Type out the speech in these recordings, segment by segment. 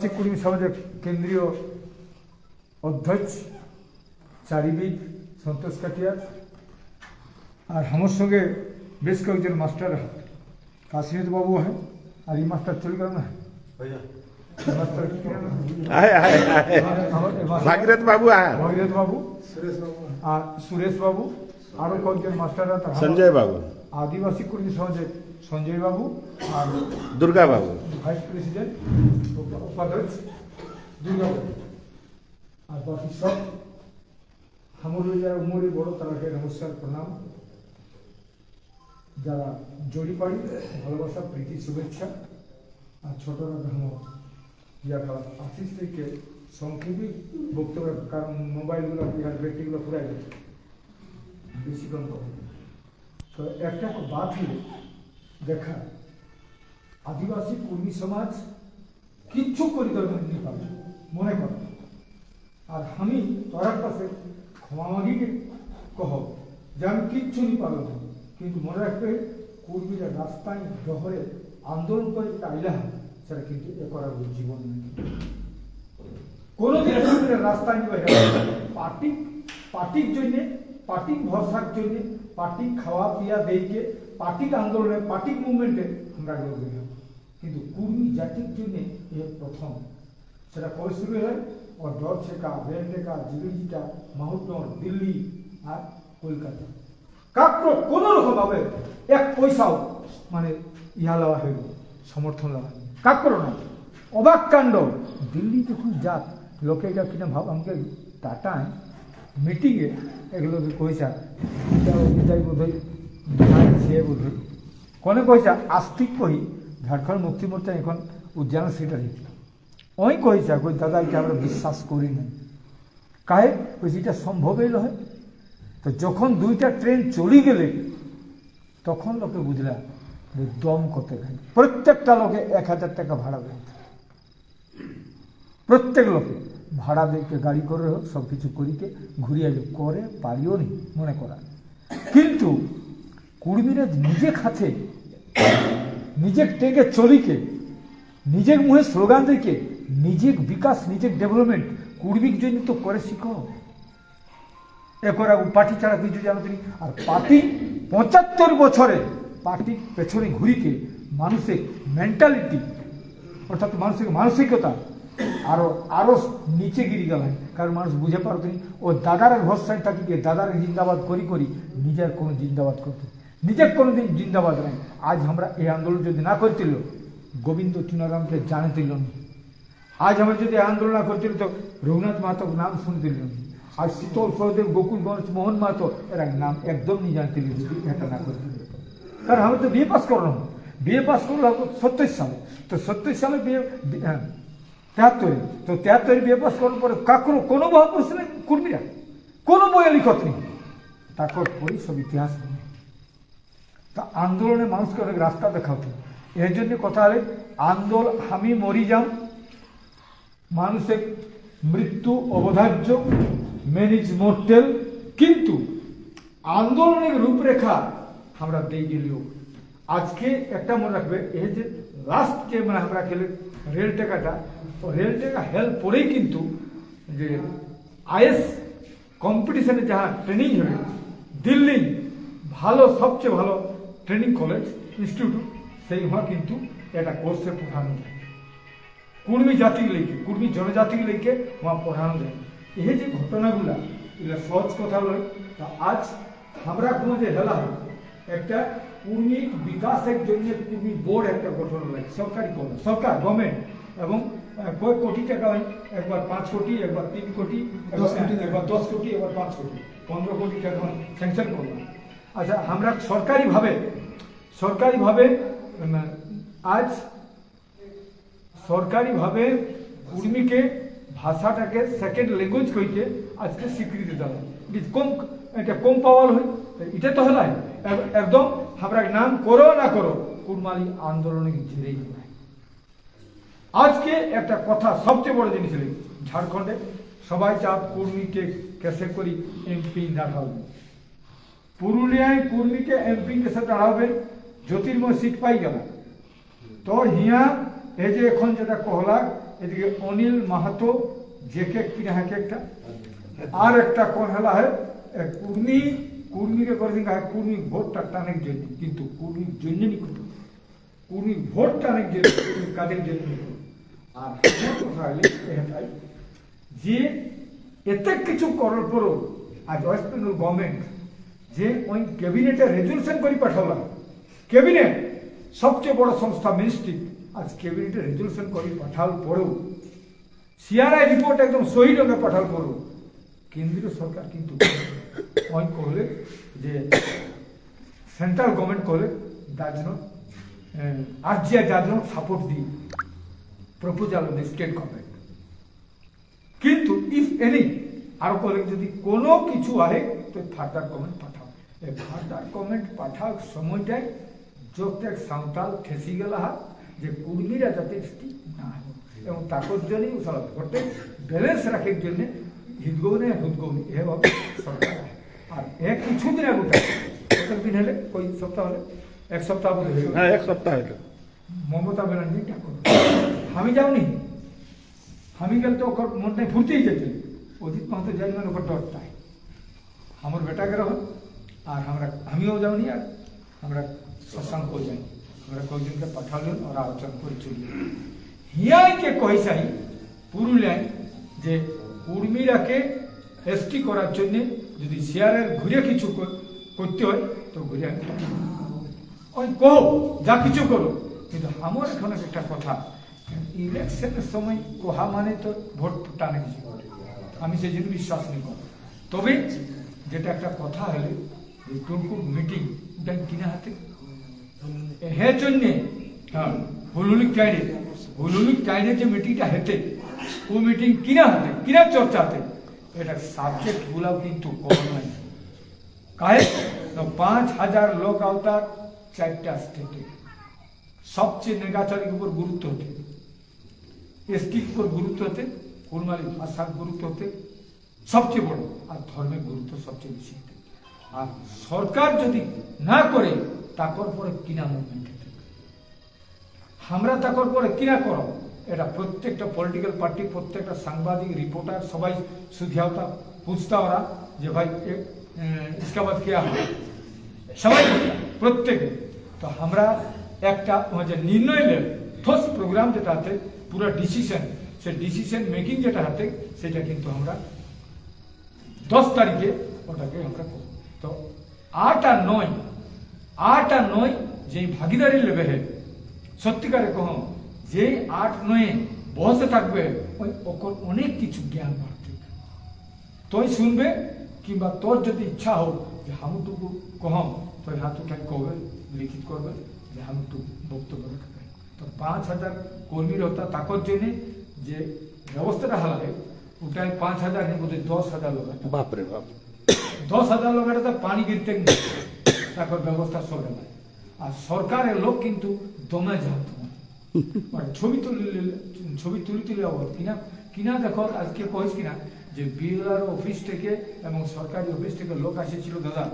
কর্মী সমাজের কেন্দ্রীয় অধ্যক্ষ চারিবিদ সন্তোষ কাটিয়ার আর আমার সঙ্গে বেশ কয়েকজন মাস্টার কাশীনাথ বাবু হ্যাঁ আর এই মাস্টার চলে গেল না ভাগীরথ বাবু আয়। বাবু আর সুরেশ বাবু। আরও কয়েকজন মাস্টার সঞ্জয় বাবু। আদিবাসী কর্মী সমাজের সঞ্জয় বাবু আর দুর্গা বাবু। ভাইস প্রেসিডেন্ট উপাধ্যক্ষ দুর্গাবাবু আর বাকি সব আমার যারা উমরে বড় তারাকে নমস্কার প্রণাম। যারা জড়িপাড়ি ভালোবাসা প্রীতি শুভেচ্ছা আর ছোটরা ধর্ম যারা আশিস থেকে সংক্ষেপে বক্তব্য কারণ মোবাইলগুলো ব্যক্তিগুলো পুরাই গেছে। বেশিক্ষণ তো একটা হলে দেখা। আদিবাসী কর্মী সমাজ কিচ্ছু পরিকল্পনা পারবে মনে করে। আর আমি তোরার পাশে ক্ষমা কহ, যে আমি কিচ্ছু নি না। কিন্তু মনে রাখবে, কর্মীরা রাস্তায় জহরে আন্দোলন করে যেটা আইলা, সেটা কিন্তু এ করার জীবন নেই। কোনো দিন কর্মীরা রাস্তায় পার্টি, পার্টির জন্যে, পার্টির ভরসার জন্যে পার্টি খাওয়া, পিয়া, দেইকে পার্টির আন্দোলনে পার্টির মুভমেন্টে আমরা যোগ দিলাম। কিন্তু কর্মী জাতির জন্যে এ প্রথম। সেটা কবে শুরু হয়? ও ডর ছেকা রেল টেকা জিগিটা মাহুটন দিল্লি আর কলকাতা। কাকর কোনো রকম ভাবে এক পয়সাও মানে ইহা লওয়া হইল সমর্থন লওয়া। কাকর না অবাক কাণ্ড। দিল্লি যখন যাক, লোকে যা কিনা ভাব আমাকে টাটায় মিটিংয়ে এগুলোকে কইসা বিদায় বোধ হয় সে বোধ হয় কোনে কইসা আস্তিক কহি, ঝাড়খণ্ড মুক্তি মোর্চা এখন উদ্যান সেক্রেটারি ওই কইসা কই দাদা, এটা আমরা বিশ্বাস করি না কাহে? কইছি, এটা সম্ভবই নয়। তো যখন দুইটা ট্রেন চলে গেলে, তখন লোকে বুঝলা দম কত খাই প্রত্যেকটা লোকে এক হাজার টাকা ভাড়া দেয়। প্রত্যেক লোকে। ভাড়া দেখে গাড়ি করে হোক সব কিছু করিকে ঘুরিয়ে করে পারিও নি, মনে করা। কিন্তু কুর্মীরা নিজে খাতে নিজের টেকে চলিকে, নিজের মুখে স্লোগান দিকে, নিজের বিকাশ, নিজের ডেভেলপমেন্ট কুর্মীর জন্য তো করে শিখো। এ করা পার্টি ছাড়া কিছু জানো তুমি আর পার্টি পঁচাত্তর বছরে পার্টির পেছনে ঘুরিকে মানুষের মেন্টালিটি অর্থাৎ মানুষের মানসিকতা আরও আরও নিচে গিরি গেল কারণ মানুষ বুঝে পারতনি ও দাদার ভরসায় থাকি গিয়ে দাদার জিন্দাবাদ করি করি, নিজের কোনো জিন্দাবাদ করতে নিজের কোনো দিন জিন্দাবাদ নাই। আজ আমরা এই আন্দোলন যদি না করছিল গোবিন্দ চুনারামকে জানিতিল না। আজ আমরা যদি আন্দোলন না করছিল তো রঘুনাথ মাহাতোর নাম শুনছিল না। আর শীতল সহদেব গোকুলগঞ্জ মোহন মাহাতো এরা নাম একদম নি জানছিল যদি এটা না করছিল কারণ আমি তো বিয়ে পাস করলাম। বিয়ে পাস করলাম সত্তর সালে। তো সত্তর সালে বিয়ে হ্যাঁ তেহাত্তরে তো তেহাত্তরে বিয়ে পাস করার পরে কাকুর কোনো মহাপুরুষ নেই কর্মীরা। কোনো বইয়ে লিখত নেই। তারপর পড়ি সব ইতিহাস নেই তা আন্দোলনে মানুষকে অনেক রাস্তা দেখাতো। এর জন্য কথা হলে আন্দোলন আমি মরি যাম। মানুষের মৃত্যু অবধার্য ইজ মোর্টেল কিন্তু আন্দোলনের রূপরেখা আমরা দিয়ে গেলেও আজকে একটা মনে রাখবে, এই যে লাস্ট যে মানে আমরা খেলে রেল টেকাটা ও রেল টেকা হেল্প পরেই কিন্তু যে আইএস কম্পিটিশনে যাহা ট্রেনিং হবে দিল্লি ভালো, সবচেয়ে ভালো ট্রেনিং কলেজ ইনস্টিটিউট সেই হওয়া কিন্তু একটা কোর্সে পড়ানো যায় কুর্মী জাতির লেগে কুর্মী জনজাতির লেগে ওয়া পড়ানো যায় এই যে ঘটনাগুলা, এগুলা সহজ কথা নয়। তা আজ আমরা কোনো যে হেলা হয় একটা কুর্মী বিকাশের জন্য কুর্মী বোর্ড একটা গঠন লাগে সরকারি কলেজ সরকার গভর্নমেন্ট এবং কয়েক কোটি টাকা হয়। একবার পাঁচ কোটি একবার তিন কোটি একবার একবার দশ কোটি একবার পাঁচ কোটি পনেরো কোটি টাকা স্যাংশন করলাম। আচ্ছা আমরা সরকারিভাবে সরকারিভাবে আজ সরকারিভাবে কুর্মীকে ভাষাটাকে সেকেন্ড ল্যাঙ্গুয়েজ কইতে আজকে স্বীকৃতি দেওয়া। ইট ইজ কম এটা কম পাওয়ার হয়। এটা তো হলাই একদম আমরা নাম করো না করো কুরমালি আন্দোলনে ঝিরেই নাই। আজকে একটা কথা সবচেয়ে বড় জিনিস হলো, ঝাড়খণ্ডে সবাই চাপ, কুর্মীকে কেসে করি এমপি না দাঁড়াবে পুরুলিয়ায় কুর্মীকে এমপি কেসে দাঁড়াবে, জ্যোতির্ময় সিট পাই গেল। তো হিয়া, এই যে এখন যেটা কহলা এদিকে অনিল মাহাতো যে কে কিনা একটা, আর একটা কোন হেলা হয় কুর্মি কুর্মিকে করে দিন কুর্মি ভোটটা টানের জন্য কিন্তু কুর্মির জন্য নি। করতো কুর্মি ভোট টানের জন্য কাজের জন্য আর এটাই যে এতে কিছু করার পরও আজ ওয়েস্ট বেঙ্গল গভর্নমেন্ট যে ওই ক্যাবিনেটে রেজলিউশন করে পাঠালাম, ক্যাবিনেট সবচেয়ে বড় সংস্থা মিনিস্ট্রি আজ ক্যাবিনেটে রেজলিউশন করে পাঠাল পরেও সিআরআই রিপোর্ট একদম সহি পাঠাল পরেও, কেন্দ্রীয় সরকার কিন্তু ওই করলে যে সেন্ট্রাল গভর্নমেন্ট করে does not RGI does not support the proposal of the state government কিন্তু ইফ এনি আরও করে যদি কোনো কিছু আহে, তো ফার্দার কমেন্ট পাঠাও। এই ফার্দার কমেন্ট পাঠাও সময়টাই যত সাঁওতাল ঠেসি গেলা হাত যে কুর্মীরা যাতে স্টিক না হয়। এবং তাকর জন্যই সারা ভোটে ব্যালেন্স রাখার জন্য হিদগৌনে হুদগৌনি এভাবে সরকার। আর এক কিছুদিন আগে দিন হলে কই সপ্তাহ হলে? এক সপ্তাহ বলে হ্যাঁ এক সপ্তাহ হইল। মমতা ব্যানার্জি ঠাকুর। আমি যাওনি। আমি গেলে তো ওর মনটা ফুর্তিই যেতে। অজিত মাহাতো যাই মানে ওর ডরটাই আমার বেটাকে রহ আর আমরা আমিও যাওনি আর আমরা শশাঙ্ক যাই আমরা কয়েকজনকে পাঠালেন ওরা আলোচনা করে চলি হিয়াইকে কইসাই পুরুলিয়ায় যে উর্মিরাকে এসটি করার জন্য যদি শেয়ারের ঘুরে কিছু করতে হয়, তো ঘুরে ওই কহো যা কিছু করো। কিন্তু আমার এখানে একটা কথা ইলেকশনের সময় কোহা মানে তো ভোট টানে কিছু আমি সেই জন্য বিশ্বাস নেই। তবে যেটা একটা কথা হলে, যে টুনকুর মিটিং ওটা কিনা হাতে। হে জন্যে হ্যাঁ হুলুলিক টাইনে হুলুলিক টাইনে যে মিটিংটা হেতে, ও মিটিং কিনা হাতে, কিনা চর্চাতে। এটা সাবজেক্ট গুলাও কিন্তু পাঁচ হাজার লোক আওতার চারটা স্টেটে সবচেয়ে নেগাচারির উপর গুরুত্ব হতে। এসটির উপর গুরুত্ব হতে কুরমালি ভাষার গুরুত্ব হতে সবচেয়ে বড়, আর ধর্মের গুরুত্ব সবচেয়ে বেশি আর সরকার যদি না করে তাকর পরে কিনা মুভমেন্ট আমরা তাকর পরে কিনা করো এটা প্রত্যেকটা পলিটিক্যাল পার্টি প্রত্যেকটা সাংবাদিক রিপোর্টার সবাই সুধিয়াওতা পুছতা ওরা যে ভাই এ, এ, इसका बाद क्या है সবাই বলতা, প্রত্যেকে তো আমরা একটা যে নির্ণয় নেব ঠোস প্রোগ্রাম যেটা হাতে পুরো ডিসিশন সে ডিসিশন মেকিং যেটা হাতে সেটা কিন্তু আমরা দশ তারিখে ওটাকে আমরা করব তো আট আর নয় আট আর নয় যে ভাগিদারি লেবে হে সত্যিকারে কহ যে আট নয়ে বসে থাকবে ওই ওকর অনেক কিছু জ্ঞান বাড়তে তোই শুনবে কিংবা তোর যদি ইচ্ছা হোক যে হামুটুকু কহম তোর হাত উঠাই কবে লিখিত করবে যে হামুটু বক্তব্য রাখবে তো পাঁচ হাজার কর্মীর হতা তাকর জন্যে যে ব্যবস্থাটা হালাবে ওটাই পাঁচ হাজার নেই বোধহয় দশ হাজার লোক। বাপরে বাপ। দশ হাজার লোক তো পানি গিরতে তারপর ব্যবস্থা চলে না আর সরকারের লোক কিন্তু দমে যাত ছবি তুলি ছবি তুলি তুলি অবর কিনা কিনা দেখো, আজকে কইস কিনা? যে বিএলআর অফিস থেকে এবং সরকারি অফিস থেকে লোক আসেছিল, দাদা,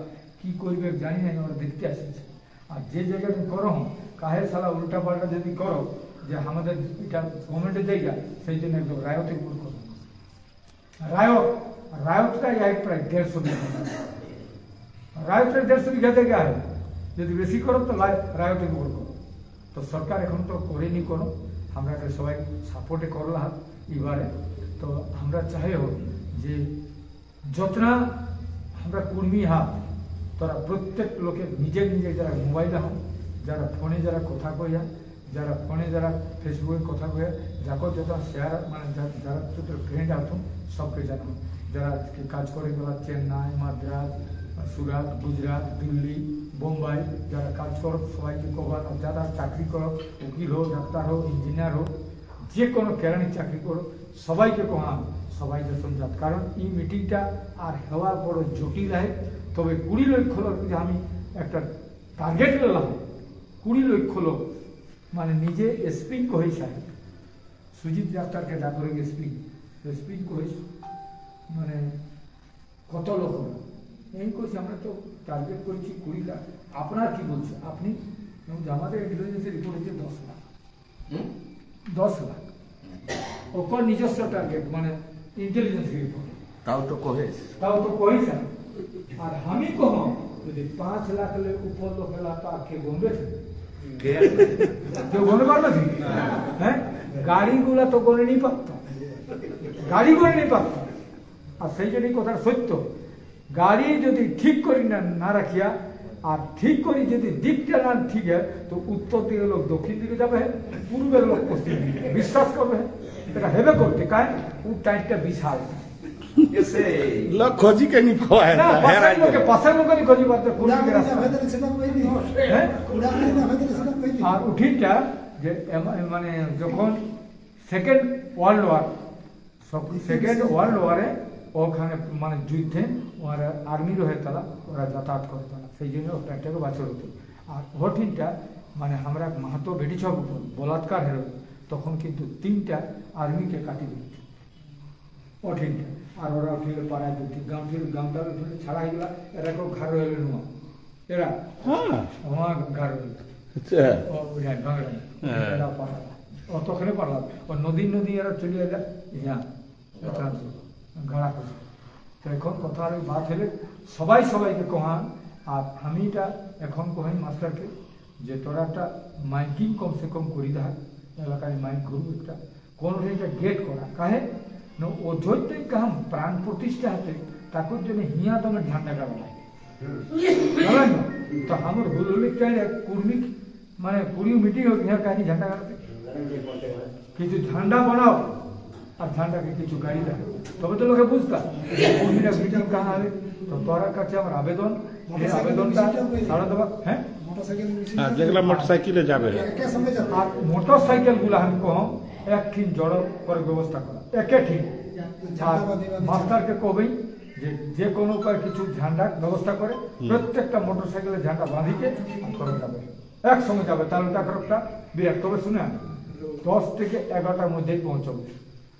কি করবে জানি না ওরা দেখতে আসেছে। আর যে জায়গাতে করো কাহে সালা উল্টা পাল্টা যদি করো, যে আমাদের এটা গভর্নমেন্টের জায়গা, সেই জন্য একদম রায়তের উপর করো। রায়ত রায়তটা এক, প্রায় দেড়শো বিঘা রায়তের দেড়শো বিঘা থেকে যদি বেশি করো তো রায়তের উপর করো। তো সরকার এখন তো করেনি কোনো। আমরা সবাই সাপোর্টে করলাম এবারে। তো আমরা চাইও যে যতনা আমরা কর্মী হাত, তারা প্রত্যেক লোকের নিজের নিজের যারা মোবাইলে হন যারা ফোনে যারা কথা কইয়া যারা ফোনে যারা ফেসবুকে কথা কইয়া যাকে যত শেয়ার মানে যারা ছোট ফ্রেন্ড আছেন সবকে জানান যারা কাজ করে গেলা চেন্নাই, মাদ্রাস সুরাট গুজরাট, দিল্লি বোম্বাই, যারা কাজ করো, সবাইকে আর যারা চাকরি করো, উকিল হোক, ডাক্তার হোক, ইঞ্জিনিয়ার হোক, যে কোনো কেরানি চাকরি করো, সবাইকে কহান সবাইকে সমঝাত কারণ এই মিটিংটা আর হওয়ার বড় জটিল হয়। তবে কুড়ি লক্ষ লোক যদি আমি একটা টার্গেট নিলাম কুড়ি লক্ষ লোক মানে নিজে স্পিং কহিস সাহেব সুজিত ডাক্তারকে ডাকরে স্পিং স্পিং কহিস মানে কত লোক এই কইছি আমরা তো টার্গেট করছি কুড়ি লাখ। আপনার কি বলছে আপনি আমাদের ইন্টেলিজেন্সের রিপোর্ট হচ্ছে দশ লাখ। দশ লাখ। ওকর নিজস্ব টার্গেট মানে ইন্টেলিজেন্স রিপোর্ট তাও তো কহে তাও তো কইছে আর আমি কহ যদি পাঁচ লাখ লে উপর লোক এলা তো কে গমবে কেউ গনে পারবে কি? হ্যাঁ? গাড়িগুলা তো গনে নিয়ে পারতাম গাড়ি গনে নিয়ে পারতাম আর সেই জন্যই কথা সত্য। গাড়ি যদি ঠিক করি না না রাখিয়া আর ঠিক করি যদি দিকটা না ঠিক হয় তো উত্তর দিকে লোক দক্ষিণ দিকে যাবে পূর্বের লোক পশ্চিম দিকে। বিশ্বাস করবে? এটা হেবে করতে। কারণ ও টাইমটা বিশাল। হ্যাঁ? আর উঠিটা যে মানে যখন second world war second world ওয়ারে ওখানে মানে যুদ্ধে ওরা আর্মির হয়ে তারা ওরা যাতায়াত করে তারা। সেই জন্য ওটা একটাকে বাছর হতো আর ওঠিনটা মানে আমরা মাহাতো বেটিছক বলাৎকার হেরো তখন কিন্তু তিনটা আর্মিকে কাটি দিত ওঠিনটা আর ওরা উঠিলে পাড়ায় দিত গাঁটি গাঁটা উঠিলে ছাড়া হয়ে গেলা এরা কেউ ঘর হইলে নুয়া এরা? হ্যাঁ। আমার ঘর হইল আচ্ছা। ও বাংলা হ্যাঁ। ও তখনই পাঠালাম ও নদী নদী এরা চলে এলা। ইয়া এটা গাড়া করে এখন কথা আর বাত হলে সবাই সবাইকে কহান আর আমিটা এখন কহাই মাস্টারকে যে তোরা একটা মাইকিং কমসে কম করি দেখ এলাকায় মাইক করব একটা কোন একটা গেট করা কাহে না অযোধ্যায় কাহাম প্রাণ প্রতিষ্ঠা হাতে তাকুর জন্য হিয়া দমের ঝান্ডা কাটা লাগে? তো আমার হুলুলিক চাইলে কুর্মী মানে পুরি মিটিং হোক ইহা কাহিনী ঝান্ডা কাটতে কিছু ঝান্ডা বানাও আর ঝান্ডাকে কিছু গাড়ি দেয়। তবে তো লোকে বুঝতাম কুর্মীরা মিটিং কাহা হবে তো তোর কাছে আমার আবেদন এই আবেদনটা সারা হ্যাঁ? আর যেগুলা মোটর সাইকেলে যাবে। আর আমি কম এক জড়ো করে ব্যবস্থা করা। একে ঠিক আর মাস্টারকে কবেই যে যে কোনো উপায় কিছু ঝান্ডা ব্যবস্থা করে প্রত্যেকটা মোটর সাইকেলের ঝান্ডা বাঁধিকে করে যাবে। একসঙ্গে যাবে তাহলে টাকারটা বিরাট। তবে শুনে দশ থেকে এগারোটার মধ্যেই পৌঁছবে।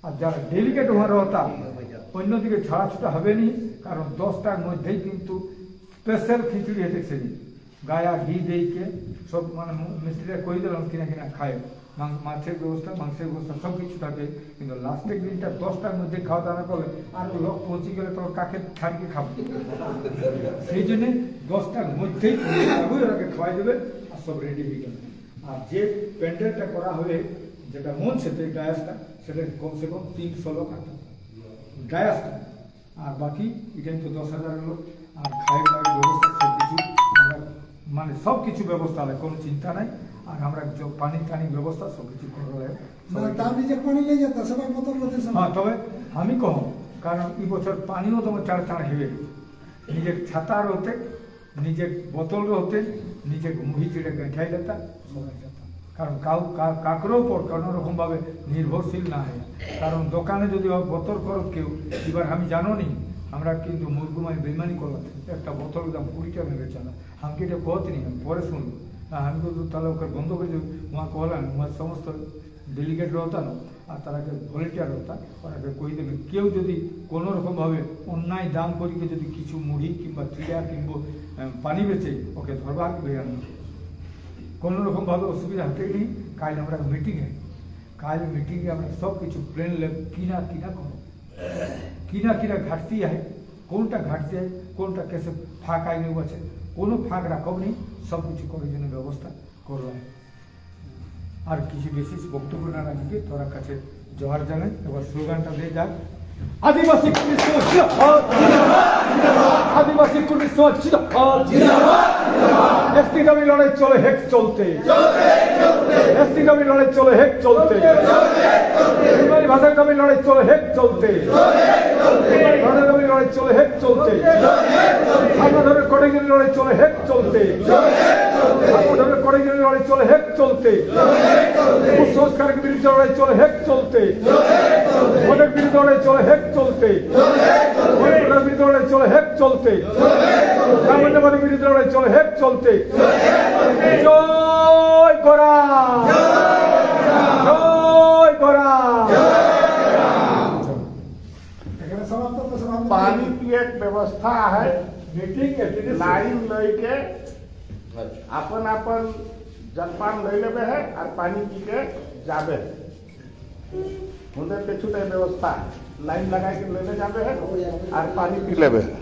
আর যারা ডেলিগেট হতা অন্যদিকে ছাড়াছুটা হবে নি কারণ দশটার মধ্যেই কিন্তু স্পেশাল খিচুড়ি সেদিন। গায়া ঘি দিয়েকে সব মানে মিস্ত্রিরা কই দিলাম কিনা কিনা খায় মাছের ব্যবস্থা, মাংসের ব্যবস্থা সব কিছু থাকে। কিন্তু লাস্টের দিনটা দশটার মধ্যে খাওয়া দাওয়া করলে আর লোক পৌঁছে গেলে তোর কাকে ছাড়িয়ে খাব? সেই জন্যে দশটার মধ্যেই ওরাকে খাওয়াই দেবে আর সব রেডি হয়ে গেল। আর যে প্যান্ডেলটা করা হবে যেটা মন সেতে ডায়াসটা সেটা কমসে কম তিনশো লোক আছে ডায়াসটা। আর বাকি এটাই তো দশ হাজার লোক। আর খাই দাওয়ার ব্যবস্থা সব কিছু। আমরা মানে সব কিছু ব্যবস্থা হবে কোনো চিন্তা নাই। আর আমরা পানি টানি ব্যবস্থা সব কিছু করলে হ্যাঁ তবে আমি কম কারণ এই বছর পানিও তোমার চার চার হেবে নিজের ছাতার হতে নিজের বোতল হতে নিজের মুহি চিড়ে গেঁঠাই লেতা সবাই কারণ কাউ কাকরও উপর কোনো রকম ভাবে নির্ভরশীল না হয়। কারণ দোকানে যদি বোতল করো কেউ, এবার আমি জানো নি আমরা কিন্তু মুরগুমাই বেমানি করলাম একটা বোতল দাম কুড়ি টাকা বেচা না। আমি এটা কত নি আমি পরে শুনব। আমি কিন্তু তাহলে ওকে বন্ধ করে দেবো। উমা কহলাম উমার সমস্ত ডেলিগেট হতা না, আর তারাকে ভলেন্টিয়ার হতা ওরাকে কই দেবে? কেউ যদি কোনো রকমভাবে অন্যায় দাম করিকে যদি কিছু মুড়ি কিংবা চিড়া কিংবা পানি বেচে, ওকে ধরবার বেরানো কোনো রকমভাবে অসুবিধা হতে নেই। কাল আমরা মিটিংয়ে কাল মিটিংয়ে আমরা সব কিছু প্লেন লেব কিনা কিনা করো কিনা কিনা ঘাটতি আছে, কোনটা ঘাটতি আছে, কোনটা কেসে ফাঁক আইনে আছে, কোনো ফাঁক রাখব নেই সব কিছু করার জন্য ব্যবস্থা করলাম আর কিছু বিশেষ বক্তব্য না রাখবে তোরা কাছে জোহার জানাই, এবার স্লোগানটা দিয়ে যাক। আদিবাসী পুলিশ আদিবাসী পুলিশ এসটি দাবি লড়াই চলে হেক চলতে। এসটি দাবি লড়াই চলে হেক চলতে। ভাষার দাবি লড়াই চলে হেক চলতে। লড়াই চলে হেক চলতে ধরে কটেগিরি লড়াই চলে হেক চলতে ধরে কটেগিরি লড়াই চলে হেক চলতে কুসংস্কারের বিরুদ্ধে লড়াই চলে হেক চলতে ভোটের বিরুদ্ধে লড়াই চলে হেক চলতে ভোটের বিরুদ্ধে লড়াই চলে হেক চলতে ব্রাহ্মণ্যবাদের বিরুদ্ধে লড়াই চলে হেক চলতে জয় করা मीटिंग है लाइन लेके अपन अपन जलपान ले लेबे है और पानी पी के जाबे है. उनके पेछू व्यवस्था. लाइन लगा के लेने जाबे है हो, और पानी पी लेबे है.